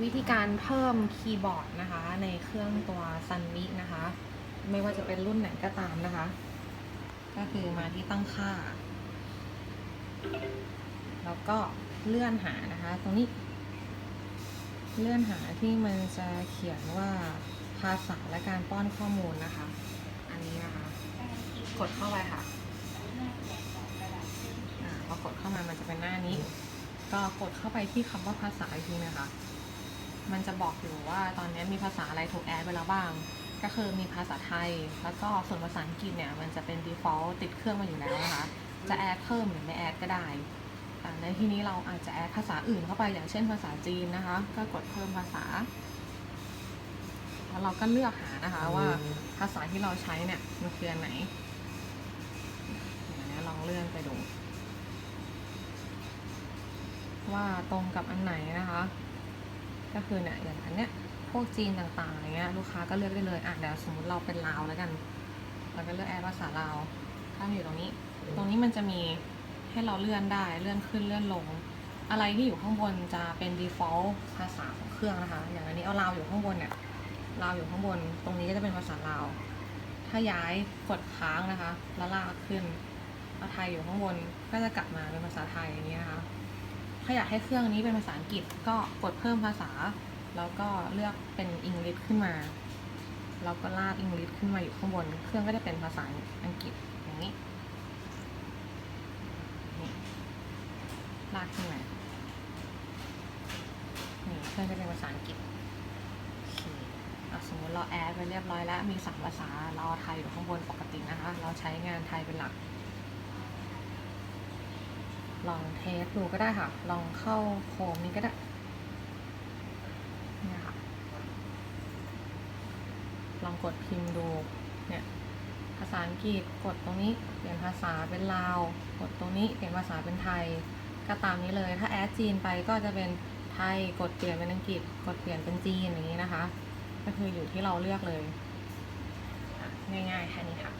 วิธีการเพิ่มคีย์บอร์ดนะคะ ในเครื่องตัว Sunmi นะคะ ไม่ว่าจะเป็นรุ่นไหนก็ตามนะคะ ก็คือมาที่ตั้งค่า แล้วก็เลื่อนหานะคะ ตรงนี้ เลื่อนหาที่มันจะเขียนว่าภาษาและการป้อนข้อมูลนะคะ อันนี้นะคะ กดเข้าไปค่ะพอกดเข้ามามันจะเป็นหน้านี้ ก็กดเข้าไปที่คำว่าภาษาอีกทีนะคะ มันจะบอกอยู่ว่าตอนนี้มีภาษาอะไรถูกแอดไปแล้วบ้าง ก็คือมีภาษาไทย แล้วก็ส่วนภาษาอังกฤษเนี่ยมันจะเป็น default ติดเครื่องมาอยู่แล้วนะคะ จะแอดเพิ่มหรือไม่แอดก็ได้ในที่นี้เราอาจจะแอดภาษาอื่นเข้าไปอย่างเช่นภาษาจีนนะคะ ก็กดเพิ่มภาษา แล้วเราก็เลือกหานะคะว่าภาษาที่เราใช้เนี่ยมันคืออันไหนอย่างนี้ลองเลื่อนไปดู ว่าตรงกับอันไหนนะคะ ก็คือเนี่ยอย่างอันเนี้ยพวกจีนต่างๆอย่างเงี้ยลูกค้าก็เลือกได้เลยอะเดี๋ยวสมมติเราเป็นลาวแล้วกัน เราก็เลือกแอดภาษาลาวถ้าอยู่ตรงนี้ ตรงนี้มันจะมีให้เราเลื่อนได้เลื่อนขึ้นเลื่อนลง อะไรที่อยู่ข้างบนจะเป็น default ภาษาของเครื่องนะคะ อย่างอันนี้เอาลาวอยู่ข้างบนเนี่ยลาวอยู่ข้างบน ตรงนี้ก็จะเป็นภาษาลาว ถ้าย้ายกดค้างนะคะ แล้วลากขึ้นเอาไทยอยู่ข้างบนก็จะกลับมาเป็นภาษาไทยอย่างนี้นะคะ ถ้าอยากให้เครื่องนี้เป็นภาษาอังกฤษก็กดเพิ่มภาษา แล้วก็เลือกเป็นอังกฤษขึ้นมาแล้วก็ลากอังกฤษขึ้นมาอยู่ข้างบน เครื่องก็จะเป็นภาษาอังกฤษอย่างนี้นี่ลากขึ้นมานี่เครื่องก็เป็นภาษาอังกฤษโอเคสมมติเราแอดไปเรียบร้อยแล้ว มีสามภาษา เราไทยอยู่ข้างบนปกตินะคะ เราใช้งานไทยเป็นหลัก ลองเทสดูก็ได้ค่ะ ลองเข้าโคมนี้ก็ได้นี่ค่ะลองกดพิมพ์ดู เนี่ย ภาษาอังกฤษกดตรงนี้ เปลี่ยนภาษาเป็นลาว กดตรงนี้เปลี่ยนภาษาเป็นไทย ก็ตามนี้เลย ถ้าแอดจีนไปก็จะเป็นไทย กดเปลี่ยนเป็นอังกฤษ กดเปลี่ยนเป็นจีนอย่างนี้นะคะ ก็คืออยู่ที่เราเลือกเลย ง่ายๆแค่นี้ค่ะ